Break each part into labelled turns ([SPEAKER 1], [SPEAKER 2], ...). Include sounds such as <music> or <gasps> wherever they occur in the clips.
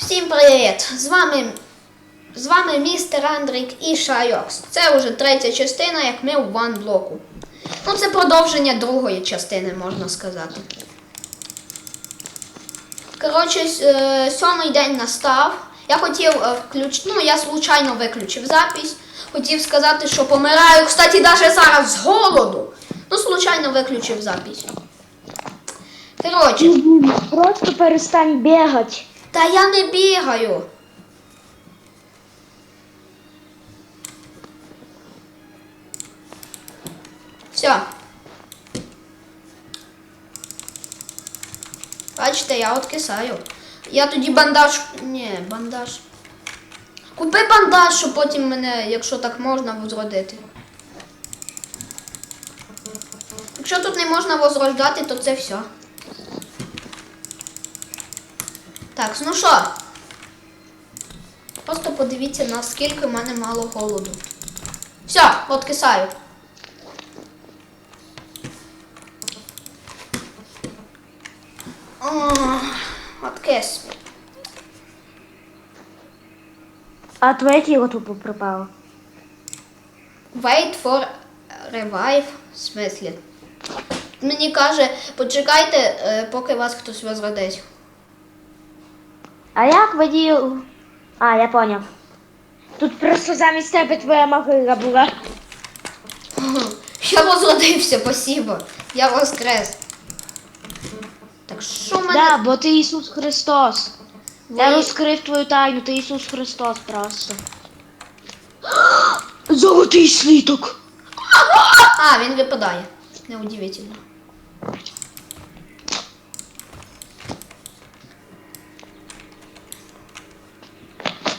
[SPEAKER 1] Всім привіт! З вами, з вами містер Андрік і Шайокс. Це вже третя частина, як ми у Ван блоку. Ну, це продовження другої частини, можна сказати. Коротше, е, сьомий день настав. Я хотів е, включ... ну, я случайно виключив запись. Хотів сказати, що помираю, кстати, навіть зараз з голоду. Ну, случайно виключив запись. Коротше.
[SPEAKER 2] Просто перестань бігати.
[SPEAKER 1] Та я не бігаю. Все. Бачите, я откисаю. Я тоді бандаж. Ні, бандаж. Купи бандаж, щоб потім мене, якщо так можна, возродити. Якщо тут не можна возрождати, то це все. Так, ну що? Просто подивіться, наскільки в мене мало голоду. Все, откисаю. Ох, Откис.
[SPEAKER 2] А твоє тіло тупо пропало.
[SPEAKER 1] Wait for revive. В смислі. Мені каже, почекайте, е, поки вас хтось возродить.
[SPEAKER 2] А як водій. А, я поняв. Тут просто замість тебе твоя могила була.
[SPEAKER 1] Я возродився, спасибо. Я воскрес. Так що мене.
[SPEAKER 2] Да, бо ти Ісус Христос. Я розкрив твою тайну, ти Ісус Христос просто. <gasps> Золотий сліток. <gasps>
[SPEAKER 1] А, він випадає. Неудивительно.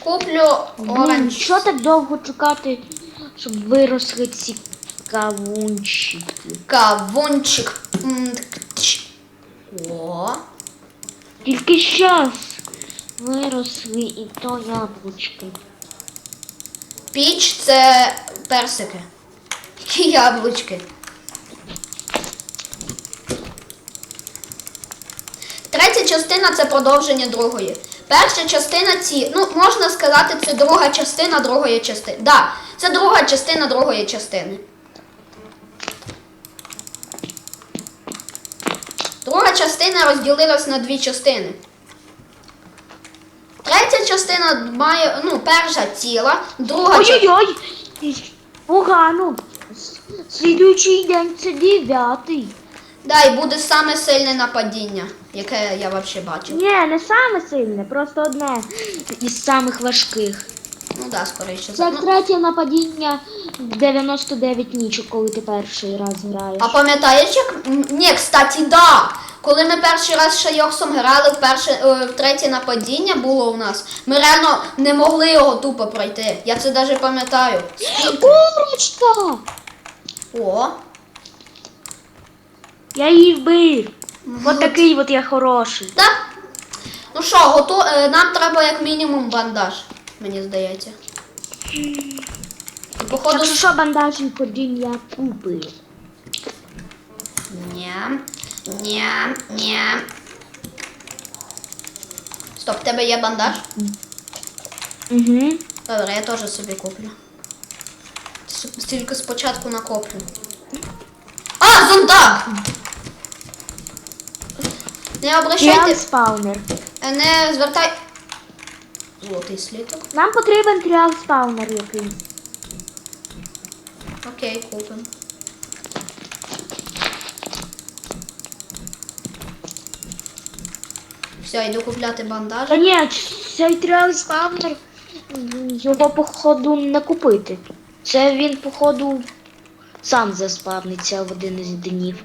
[SPEAKER 1] Куплю
[SPEAKER 2] Блін,
[SPEAKER 1] оранж.
[SPEAKER 2] що так довго чекати, щоб виросли ці кавунчики?
[SPEAKER 1] Кавунчик. М, тч. О.
[SPEAKER 2] Тільки щас виросли і то яблучки.
[SPEAKER 1] Піч це персики. І яблучки. Третя частина це продовження другої. Перша частина ці, ну можна сказати, це друга частина другої частини. Да, це друга частина другої частини. Друга частина розділилась на дві частини. Третя частина має, ну, перша ціла, друга частина.
[SPEAKER 2] Ой-ой-ой! Погано. С- Слідуючий день це дев'ятий.
[SPEAKER 1] Да, і буде саме сильне нападіння, яке я взагалі бачив.
[SPEAKER 2] Ні, не саме сильне, просто одне із самих важких.
[SPEAKER 1] Ну да, скоріше.
[SPEAKER 2] Це
[SPEAKER 1] Ну,
[SPEAKER 2] третє нападіння в 99 нічок, коли ти перший раз граєш.
[SPEAKER 1] а пам'ятаєш, як. Ні, кстати, да. Коли ми перший раз з Шайоксом грали в перше, е, в третє нападіння було у нас, ми реально не могли його тупо пройти. Я це навіть пам'ятаю. Скільки?
[SPEAKER 2] Курочка!
[SPEAKER 1] О,
[SPEAKER 2] Я її вбив. От такий от я хороший.
[SPEAKER 1] да? Ну що, готу... е, нам треба як мінімум бандаж, мені здається. І походу.
[SPEAKER 2] Якщо що, бандажі ходінь я купив.
[SPEAKER 1] Ням, ням, ням. Стоп, в тебе є бандаж?
[SPEAKER 2] Угу.
[SPEAKER 1] Добре, я теж собі куплю. Тільки спочатку накоплю. А, зондак! Не обращайте,
[SPEAKER 2] спаунер.
[SPEAKER 1] е, не звертай. Золотий слідок.
[SPEAKER 2] Нам потрібен тріал спаунер якийсь.
[SPEAKER 1] Окей, купим. Все, йду купляти бандаж.
[SPEAKER 2] Та ні, цей тріал спаунер його походу не купити. Це він, походу, сам заспавниться в один із днів.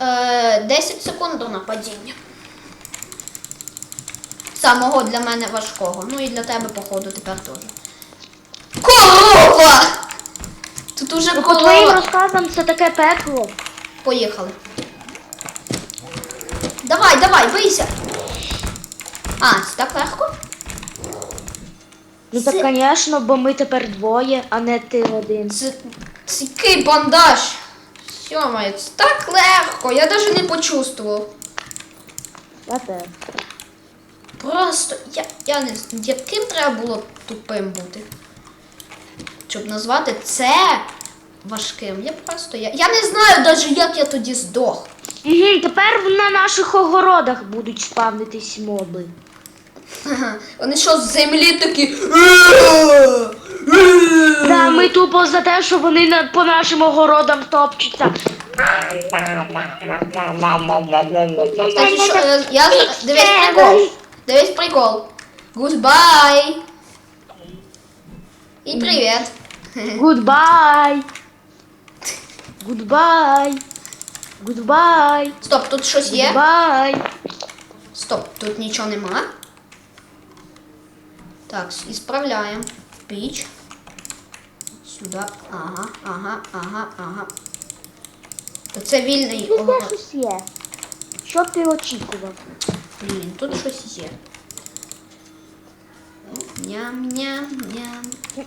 [SPEAKER 1] Е, 10 секунд до нападіння. Самого для мене важкого. Ну і для тебе, походу, тепер теж. Корова! Тут уже
[SPEAKER 2] Ну, по твоїм розказам це таке пекло.
[SPEAKER 1] Поїхали. Давай, давай, бийся. А, це так легко?
[SPEAKER 2] Ну так, звісно, бо ми тепер двоє, а не ти один.
[SPEAKER 1] Це, це який бандаж. Сьомає, це так легко, я навіть не почувствував.
[SPEAKER 2] Я теж.
[SPEAKER 1] Просто я, я не знаю, яким треба було тупим бути. Щоб назвати це важким. Я просто. Я, я не знаю навіть, як я тоді здох.
[SPEAKER 2] Угу, тепер на наших огородах будуть спавнитись моби.
[SPEAKER 1] Вони що з землі такі.
[SPEAKER 2] Да, ми тупо за те, що вони на, по нашим огородам топчуться.
[SPEAKER 1] Кстати, що, е, я дивись прикол. Дивись прикол. Goodbye. І привіт.
[SPEAKER 2] Гудбай. Гудбай. Гудбай.
[SPEAKER 1] Стоп, тут щось є?
[SPEAKER 2] Гудбай.
[SPEAKER 1] Стоп, тут нічого нема. Так, і справляємо. Піч. Сюди. Ага, ага, ага, ага. То це вільний
[SPEAKER 2] Тут
[SPEAKER 1] огород.
[SPEAKER 2] щось є. Що ти очікував?
[SPEAKER 1] Блін, тут щось є. Ням-ням-ням.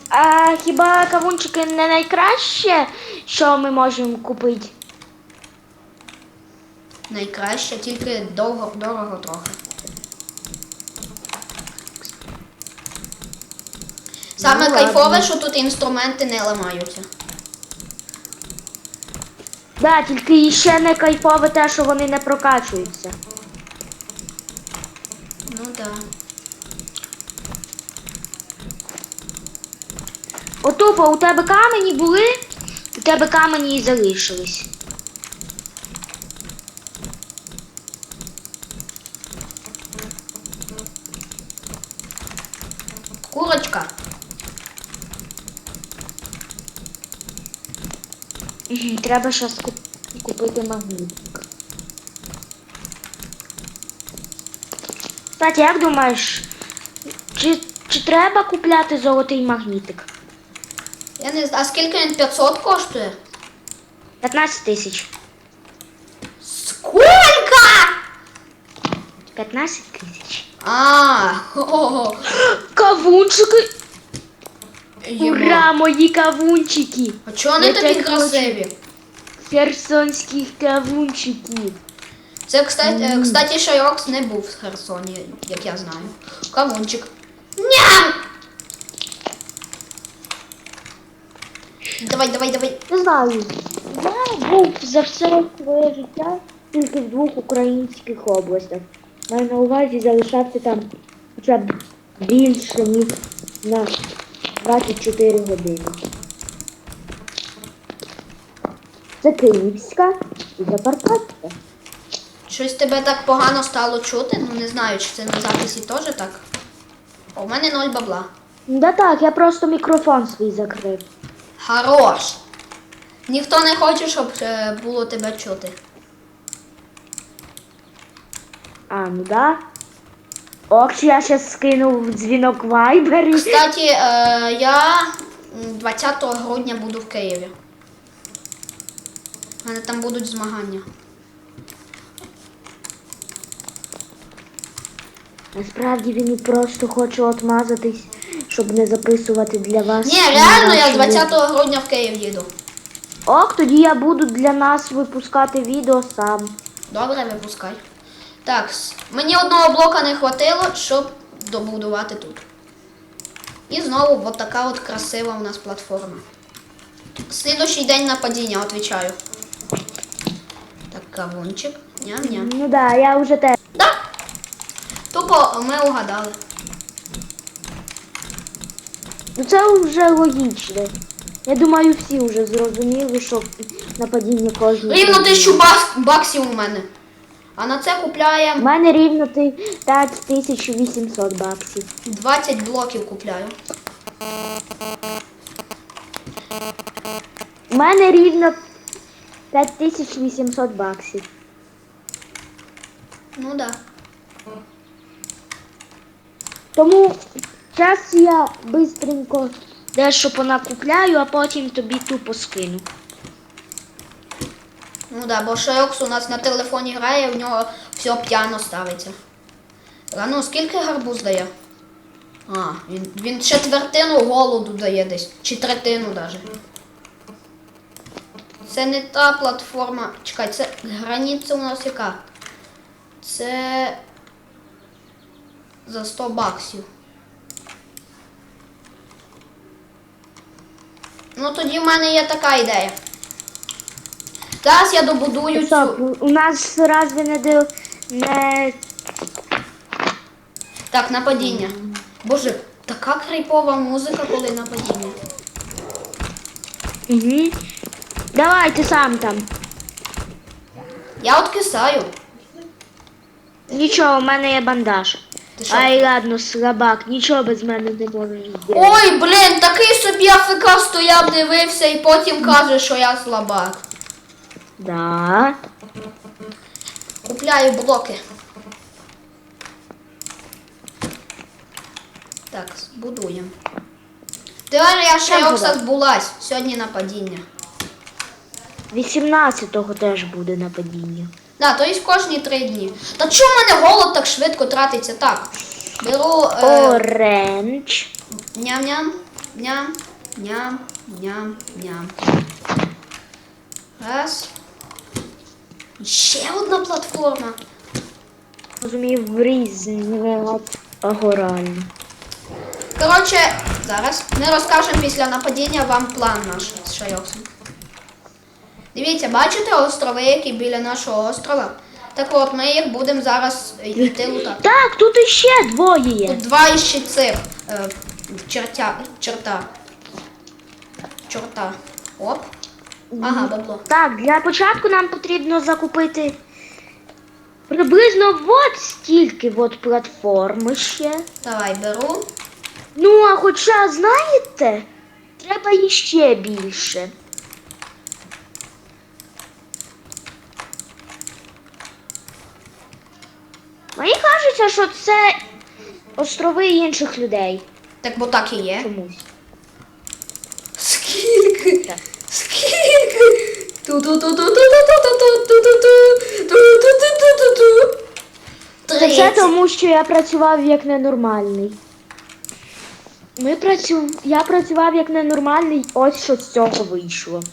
[SPEAKER 2] А хіба кавунчики не найкраще, що ми можемо купити?
[SPEAKER 1] Найкраще, тільки довго, дорого трохи. Саме
[SPEAKER 2] Ну,
[SPEAKER 1] кайфове,
[SPEAKER 2] ладно.
[SPEAKER 1] що тут інструменти не ламаються.
[SPEAKER 2] Да, тільки ще не кайфове те, що вони не прокачуються.
[SPEAKER 1] Ну так. Да.
[SPEAKER 2] Отупо, у тебе камені були, у тебе камені і залишились.
[SPEAKER 1] Курочка.
[SPEAKER 2] Треба щас куп- купити магнітик. Кстати, як думаєш, чи, чи треба купляти золотий магнітик?
[SPEAKER 1] Я не знаю, а скільки він 500 коштує?
[SPEAKER 2] 15 тисяч.
[SPEAKER 1] Сколько?
[SPEAKER 2] 15 тисяч.
[SPEAKER 1] А, хо-хо-хо. <gasps>
[SPEAKER 2] Кавунчики! Ура, мої кавунчики!
[SPEAKER 1] А чого вони такі красиві?
[SPEAKER 2] Херсонських кавунчиків.
[SPEAKER 1] Це, кстати, е, кстати, Шайрокс не був в Херсоні, як я знаю. Кавунчик. Ням! Давай, давай, давай.
[SPEAKER 2] Не знаю. Я був за все своє життя тільки в двох українських областях. Маю на увазі залишався там хоча б більше, ніж на 24 години. Це Київська і Закарпатська.
[SPEAKER 1] Щось тебе так погано стало чути. Ну не знаю, чи це на записі теж так. А у мене ноль бабла.
[SPEAKER 2] Да так, я просто мікрофон свій закрив.
[SPEAKER 1] Хорош. Ніхто не хоче, щоб е, було тебе чути.
[SPEAKER 2] А, ну да. Ох, я щас скинув дзвінок Вайбері.
[SPEAKER 1] Кстати, е, я 20 грудня буду в Києві. У мене там будуть змагання.
[SPEAKER 2] Насправді він просто хоче отмазатись, щоб не записувати для вас.
[SPEAKER 1] Ні, реально, я 20 грудня в Київ їду.
[SPEAKER 2] Ок, тоді я буду для нас випускати відео сам.
[SPEAKER 1] Добре, випускай. Так, мені одного блока не хватило, щоб добудувати тут. І знову от така от красива у нас платформа. Слідущий день нападіння, отвечаю. Так, кавунчик. Ням-ням.
[SPEAKER 2] Ну да, я вже те.
[SPEAKER 1] Да. Тупо ми угадали.
[SPEAKER 2] Ну це вже логічно. Я думаю, всі вже зрозуміли, що нападіння кожного.
[SPEAKER 1] Рівно тисячу бак- баксів у мене. А на це
[SPEAKER 2] У мене рівно ти 5800 баксів.
[SPEAKER 1] 20 блоків купляю.
[SPEAKER 2] У мене рівно 5800 баксів.
[SPEAKER 1] Ну да.
[SPEAKER 2] Тому зараз я бистренько дещо понакупляю, а потім тобі тупо скину.
[SPEAKER 1] Ну да, бо Шайокс у нас на телефоні грає, в нього все п'яно ставиться. А ну, скільки гарбуз дає? А, він, він четвертину голоду дає десь, чи третину навіть. Це не та платформа. Чекай, це границя у нас яка? Це. за 100 баксів. Ну тоді в мене є така ідея. Зараз я добудую
[SPEAKER 2] Стоп,
[SPEAKER 1] цю.
[SPEAKER 2] у нас разве не до не
[SPEAKER 1] Так, нападіння. Боже, така крейпова музика, коли нападіння.
[SPEAKER 2] Угу. Давай ти сам там.
[SPEAKER 1] Я от кисаю.
[SPEAKER 2] Нічого, у мене є бандаж.
[SPEAKER 1] Ти що?
[SPEAKER 2] Ай, ладно, слабак, нічого без мене не можеш зробити.
[SPEAKER 1] Ой, блін, такий собі АФК стояв, дивився і потім каже, що я слабак.
[SPEAKER 2] Да.
[SPEAKER 1] Купляю блоки. Так, будуємо. Теорія Шайокса збулась. Сьогодні нападіння.
[SPEAKER 2] 18-го теж буде нападіння.
[SPEAKER 1] Да, то є кожні три дні. Та чому в мене голод так швидко тратиться? Так. Беру е,
[SPEAKER 2] Оранж.
[SPEAKER 1] ням-ням, ням, ням, ням, ням. Раз. Ще одна платформа.
[SPEAKER 2] Розумію, в різні.
[SPEAKER 1] Коротше, зараз ми розкажемо після нападіння вам план наш з Шайоксом. Дивіться, бачите острови, які біля нашого острова? Так от, ми їх будемо зараз йти лутати.
[SPEAKER 2] Так, тут іще двоє є.
[SPEAKER 1] Тут два іще цих е, чертя, черта. Чорта. Оп. Ага, бабло.
[SPEAKER 2] Так, для початку нам потрібно закупити приблизно от стільки от платформи ще.
[SPEAKER 1] Давай, беру.
[SPEAKER 2] Ну, а хоча, знаєте, треба іще більше. Мені кажеться, що це острови інших людей
[SPEAKER 1] Так, бо так і є.
[SPEAKER 2] чомусь. Це тому, що я працював як ненормальний. Ми працю... Я працював як ненормальний, ось що з цього вийшло.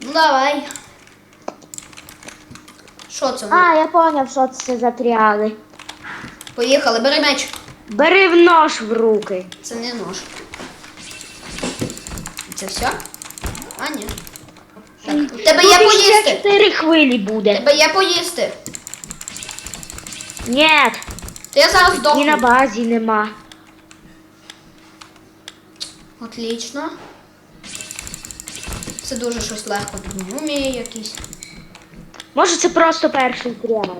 [SPEAKER 1] Ну давай. Що це?
[SPEAKER 2] А, я поняв, що це за тріали.
[SPEAKER 1] Поїхали, бери меч.
[SPEAKER 2] Бери в нож в руки.
[SPEAKER 1] Це не нож. Це все? А, ні. Тебе є
[SPEAKER 2] Тут іще
[SPEAKER 1] поїсти.
[SPEAKER 2] чотири хвилі буде.
[SPEAKER 1] тебе є поїсти.
[SPEAKER 2] Ні,
[SPEAKER 1] То я зараз
[SPEAKER 2] і на
[SPEAKER 1] здохну.
[SPEAKER 2] базі нема.
[SPEAKER 1] Отлично. Це дуже щось легко. Тут мумії якісь.
[SPEAKER 2] Може це просто перший тріал.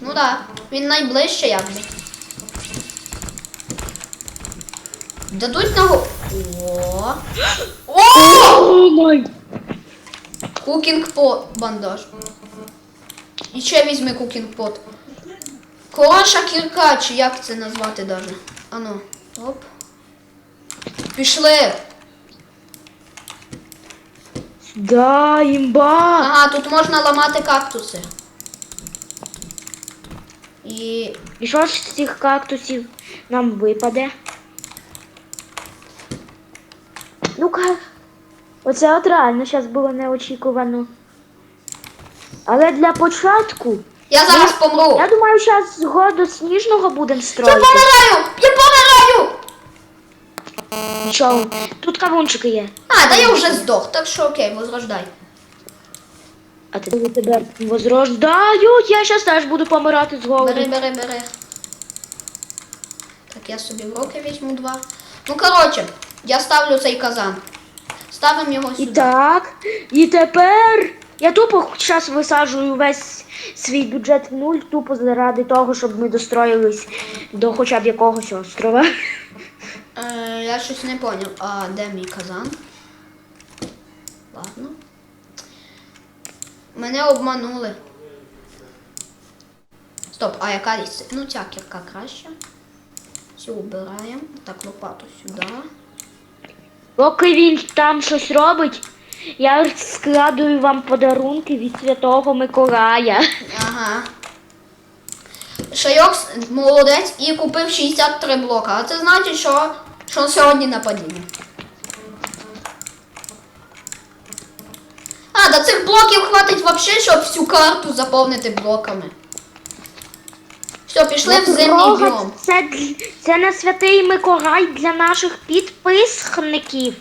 [SPEAKER 1] Ну так, він найближче якби. Дадуть ногу. О! О!
[SPEAKER 2] О май!
[SPEAKER 1] Кукінг по бандаж. І ще візьми кукінг пот. Хороша кірка, чи як це назвати даже. Ану. Оп. Пішли.
[SPEAKER 2] Да, імба!
[SPEAKER 1] Ага, тут можна ламати кактуси. І.
[SPEAKER 2] І що ж з цих кактусів нам випаде? Ну-ка. Оце от реально зараз було неочікувано. Але для початку,
[SPEAKER 1] Я зараз помру.
[SPEAKER 2] я думаю, зараз згоду сніжного будемо
[SPEAKER 1] Я помираю! Я помираю!
[SPEAKER 2] Нічого, тут кавунчики є.
[SPEAKER 1] А, да я вже здох, так що окей, возрождай.
[SPEAKER 2] А ти тебе возрождають, я зараз теж буду помирати з голоду.
[SPEAKER 1] Бери, бери, бери. Так, я собі в руки візьму два. Ну, коротше, я ставлю цей казан. Ставимо його
[SPEAKER 2] І так, і тепер я тупо зараз висаджую весь свій бюджет в нуль, тупо заради того, щоб ми достроїлись до хоча б якогось острова.
[SPEAKER 1] Е, я щось не поняв. А де мій казан? Ладно. Мене обманули. Стоп, а яка річ? Ну ця кірка краще. Все убираємо. Так, лопату сюди.
[SPEAKER 2] Поки він там щось робить, я складую вам подарунки від Святого Миколая.
[SPEAKER 1] Ага. Шайокс молодець і купив 63 блока. А це значить, що, що сьогодні нападіння. А, до цих блоків хватить взагалі, щоб всю карту заповнити блоками. Все, пішли в зимній біом.
[SPEAKER 2] Це, дл- це не святий Миколай для наших підписників.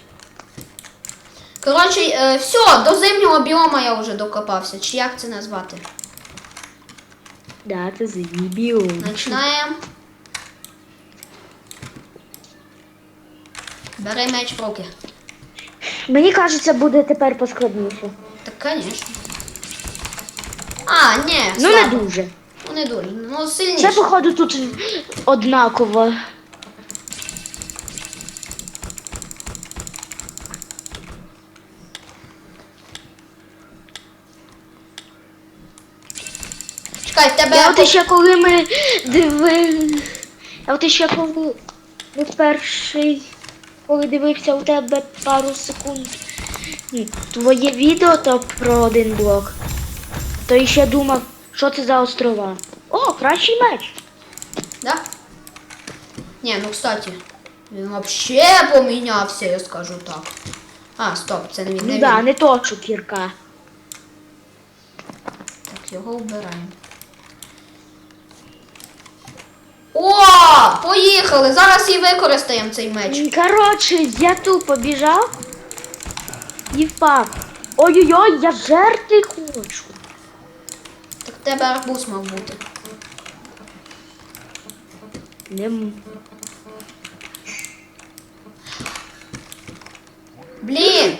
[SPEAKER 1] Коротше, е, все, до зимнього біома я вже докопався. Чи як це назвати?
[SPEAKER 2] Да, це зимній біом.
[SPEAKER 1] Починаємо. Бери меч в руки.
[SPEAKER 2] Мені кажеться, буде тепер поскладніше.
[SPEAKER 1] Так, звісно. А, ні,
[SPEAKER 2] Ну не
[SPEAKER 1] слабо.
[SPEAKER 2] дуже.
[SPEAKER 1] Не дуже. Ну
[SPEAKER 2] Це, походу, тут однаково.
[SPEAKER 1] Чекай, в тебе.
[SPEAKER 2] Я от ще коли ми дивили. Я от ще коли ми перший, коли дивився у тебе пару секунд твоє відео то про один блок, то ще думав, що це за острова. О, кращий меч.
[SPEAKER 1] Да? Ні, ну кстати, він вообще помінявся, я скажу так. А, стоп, це не він.
[SPEAKER 2] Ну да, не то, що кірка.
[SPEAKER 1] Так, його вбираємо. О! Поїхали! Зараз і використаємо цей меч.
[SPEAKER 2] Коротше, я тупо біжав і впав. Ой-ой-ой, я жерти хочу.
[SPEAKER 1] Тебе арбуз мав бути.
[SPEAKER 2] Не
[SPEAKER 1] Блін!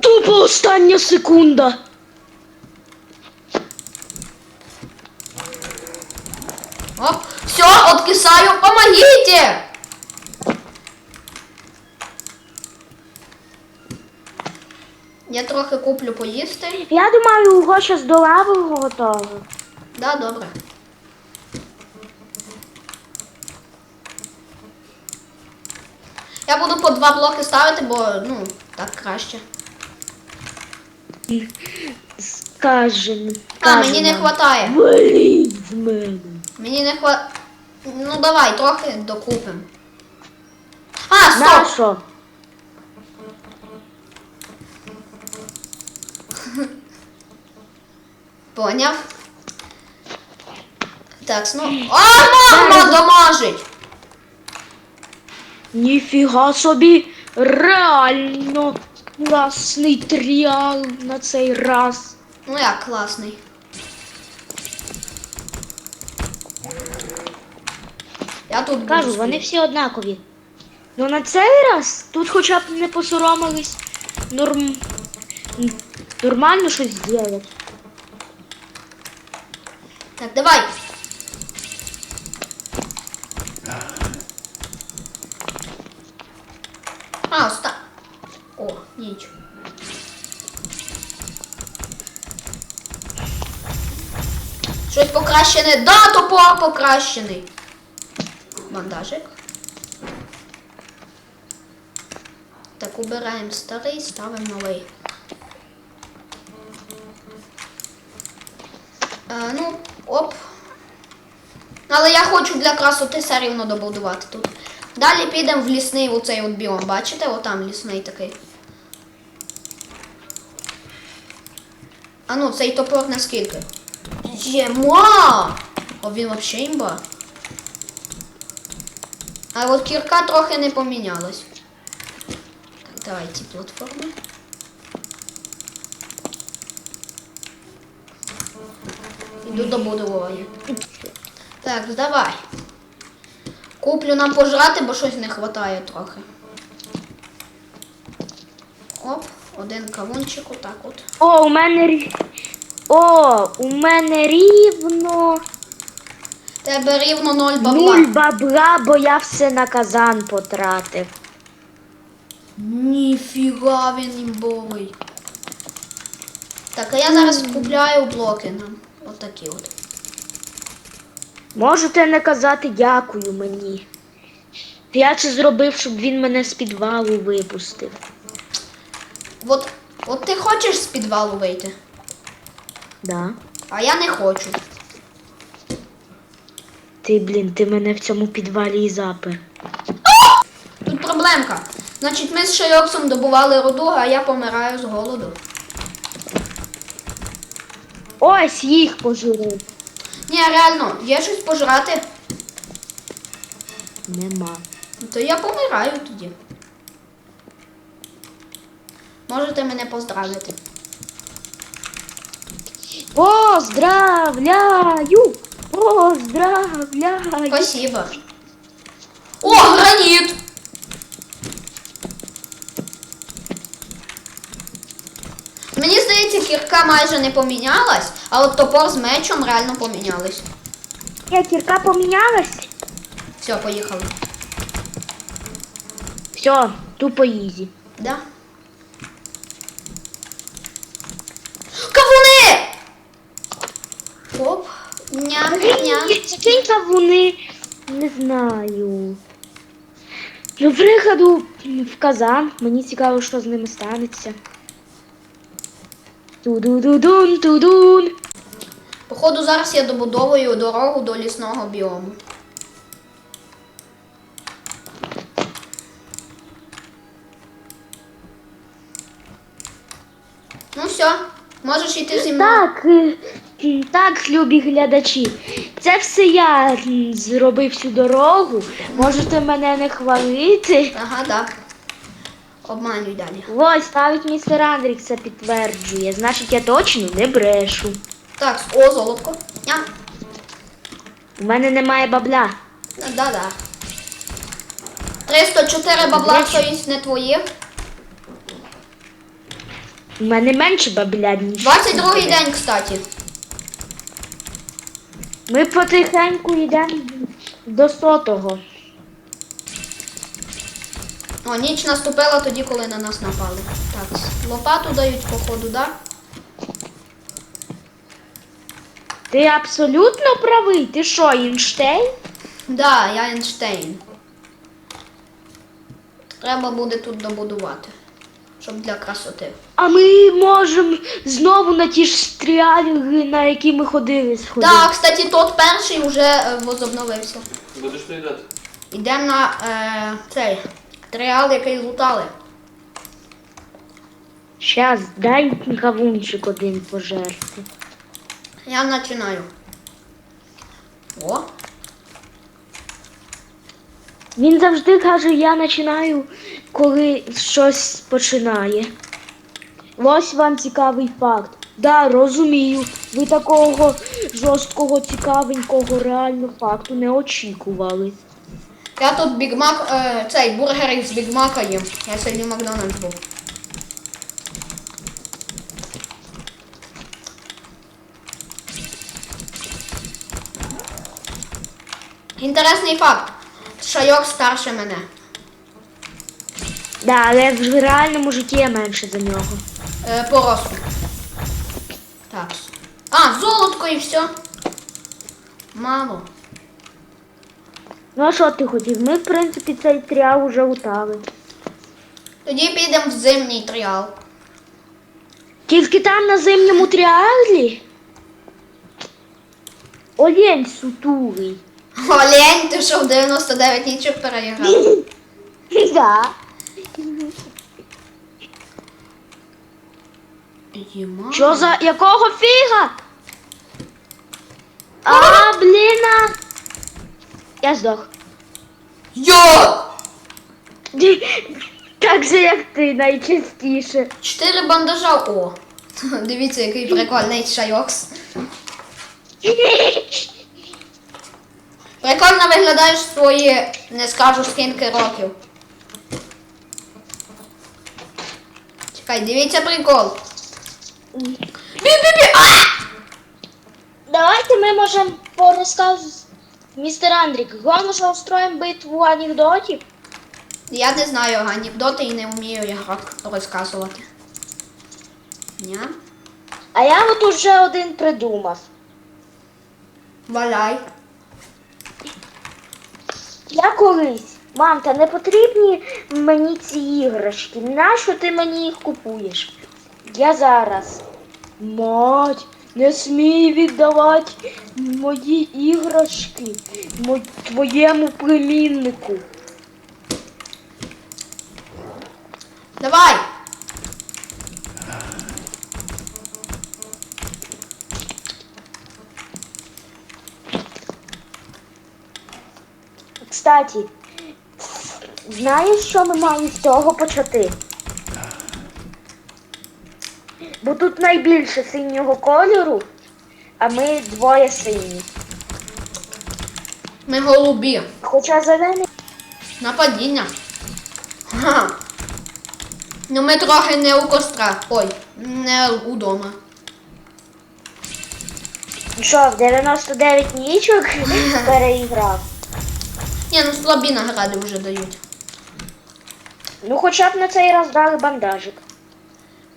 [SPEAKER 2] Тупо остання секунда.
[SPEAKER 1] Оп! Все, откисаю, помогите! Я трохи куплю поїсти.
[SPEAKER 2] Я думаю, його щось до лави готово.
[SPEAKER 1] Да, добре. Я буду по два блоки ставити, бо ну, так краще.
[SPEAKER 2] Скажем.
[SPEAKER 1] А, мені не вистачає.
[SPEAKER 2] Валіть з мене.
[SPEAKER 1] Мені не хватає. Ну давай, трохи докупимо. А, стоп!
[SPEAKER 2] Нащо? <laughs>
[SPEAKER 1] Поняв. Так, ну. <gasps> А, мама дамажить!
[SPEAKER 2] Ніфіга собі. Реально класний тріал на цей раз.
[SPEAKER 1] Ну як класний. Я тут
[SPEAKER 2] Кажу,
[SPEAKER 1] собі.
[SPEAKER 2] вони всі однакові. Ну на цей раз тут хоча б не посоромились норм... нормально щось зробити.
[SPEAKER 1] Так, давай. А, оста. О, ніч. Щось покращене. Да, топор покращений. Бандажик. Так, убираємо старий, ставимо новий. Е, ну, оп. Але я хочу для красоти все рівно добудувати тут. Далі підемо в лісний оцей от біом. Бачите? Отам лісний такий. А ну, цей топор наскільки? Єма! О, він взагалі імба. А от кірка трохи не помінялась. Так, давай ці платформи. Іду до. Так, давай. Куплю нам пожрати, бо щось не вистачає трохи. Оп, один кавунчик, отак от.
[SPEAKER 2] О, у мене рі- О, у мене рівно
[SPEAKER 1] Тебе рівно 0 бабла.
[SPEAKER 2] нуль бабла, бо я все на казан потратив.
[SPEAKER 1] Ніфіга він імбовий. Так, а я зараз купляю блоки нам. Отакі от.
[SPEAKER 2] Можете не казати дякую мені. Я це зробив, щоб він мене з підвалу випустив.
[SPEAKER 1] От, от ти хочеш з підвалу вийти,
[SPEAKER 2] Да.
[SPEAKER 1] а я не хочу.
[SPEAKER 2] Ти, блін, ти мене в цьому підвалі і запер.
[SPEAKER 1] Тут проблемка. Значить, ми з Шайоксом добували руду, а я помираю з голоду.
[SPEAKER 2] Ось їх пожурив.
[SPEAKER 1] Ні, реально, є щось пожрати.
[SPEAKER 2] Нема.
[SPEAKER 1] Ну, То я помираю тоді. Можете мене поздравити.
[SPEAKER 2] Поздравляю! Поздравляю!
[SPEAKER 1] Спасибо. О, граніт! Мені здається, кірка майже не помінялась, а от топор з мечом реально помінялись.
[SPEAKER 2] Я кірка помінялась?
[SPEAKER 1] Все, поїхали.
[SPEAKER 2] Все, тупо ізі.
[SPEAKER 1] Да? Кавуни! Оп, ням, ням.
[SPEAKER 2] Який вони не знаю. Ну, приходу в казан. Мені цікаво, що з ними станеться. Ту-ду-ду-дун, ту-дун.
[SPEAKER 1] Походу, зараз я добудовую дорогу до лісного біому. Ну все, можеш йти зі мною.
[SPEAKER 2] Так, е, так, любі глядачі. Це все я зробив цю дорогу. Можете мене не хвалити.
[SPEAKER 1] Ага, так. Обманюй далі.
[SPEAKER 2] Ось, навіть містер Андрік це підтверджує. Значить, я точно не брешу.
[SPEAKER 1] Так, о, золотко. Ням.
[SPEAKER 2] У мене немає бабля.
[SPEAKER 1] Да-да. 304 бабла, є не твоє.
[SPEAKER 2] У мене менше бабля, ніж.
[SPEAKER 1] 22
[SPEAKER 2] у
[SPEAKER 1] день, кстати.
[SPEAKER 2] Ми потихеньку йдемо до сотого.
[SPEAKER 1] О, ніч наступила тоді, коли на нас напали. Так, лопату дають, походу, да?
[SPEAKER 2] Ти абсолютно правий. Ти що, Інштейн?
[SPEAKER 1] Да, я Ейнштейн. Треба буде тут добудувати. Щоб для красоти.
[SPEAKER 2] А ми можемо знову на ті ж стріалінги, на які ми ходили сходити.
[SPEAKER 1] Так, кстати, тот перший вже е, возобновився.
[SPEAKER 3] Будеш доїдати?
[SPEAKER 1] Йдемо на е, цей тріал, який лутали.
[SPEAKER 2] Щас, дай кавунчик один пожерти.
[SPEAKER 1] Я починаю. О,
[SPEAKER 2] Він завжди каже, я починаю, коли щось починає. Ось вам цікавий факт. Да, розумію, ви такого жорсткого, цікавенького реально факту не очікували.
[SPEAKER 1] Я тут бігмак, е, цей бургер з бігмака їм. Я сьогодні в Макдональдс був. Інтересний факт. Шайок старше мене.
[SPEAKER 2] Да, але в реальному житті я менше за нього.
[SPEAKER 1] Е, по росту. Так. А, золотко і все. Мало.
[SPEAKER 2] Ну а що ти хотів? Ми, в принципі, цей тріал уже лутали.
[SPEAKER 1] Тоді підемо в зимній тріал.
[SPEAKER 2] Тільки там на зимньому тріалі. Олень сутулий.
[SPEAKER 1] Олень, ти що в 99 нічок переіграв? <laughs>
[SPEAKER 2] Да. Що за якого фіга? А, бліна. Я здох.
[SPEAKER 1] Йо!
[SPEAKER 2] Так же, як ти найчастіше.
[SPEAKER 1] Чотири бандажа. О! <laughs> Дивіться, який прикольний шайокс. Прикольно виглядаєш свої, не скажу скільки років. Чекай, дивіться прикол. Бі-бі-бі!
[SPEAKER 2] Давайте ми можемо порозказувати. Містер Андрік, головне, що устроїмо битву анекдотів.
[SPEAKER 1] Я не знаю анекдоти і не вмію їх ро- розказувати. Ня?
[SPEAKER 2] А я от уже один придумав.
[SPEAKER 1] Валяй.
[SPEAKER 2] Я колись. Мам, та не потрібні мені ці іграшки. Нащо ти мені їх купуєш? Я зараз. Мать, не смій віддавати мої іграшки мо твоєму племіннику.
[SPEAKER 1] Давай!
[SPEAKER 2] Кстати, знаєш, що ми маємо з цього почати? Бо тут найбільше синього кольору, а ми двоє сині.
[SPEAKER 1] Ми голубі.
[SPEAKER 2] Хоча зелений
[SPEAKER 1] Нападіння. Ха. Ну ми трохи не у костра. Ой, не удома.
[SPEAKER 2] що, в 99 нічок <laughs> переіграв.
[SPEAKER 1] Ні, ну слабі награди вже дають.
[SPEAKER 2] Ну хоча б на цей раз дали бандажик.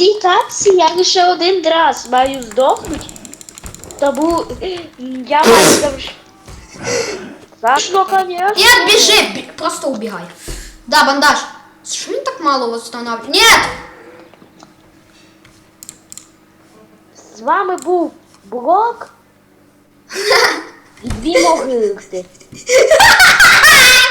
[SPEAKER 2] Цій капці я лише один раз маю здохнути. Тому я маю завжди. Страшно, конечно.
[SPEAKER 1] Нет, бежи! бе- Просто убегай. Да, бандаж. Что он так мало восстанавливает? Нет!
[SPEAKER 2] З вами був Блок і дві могилки. <laughs>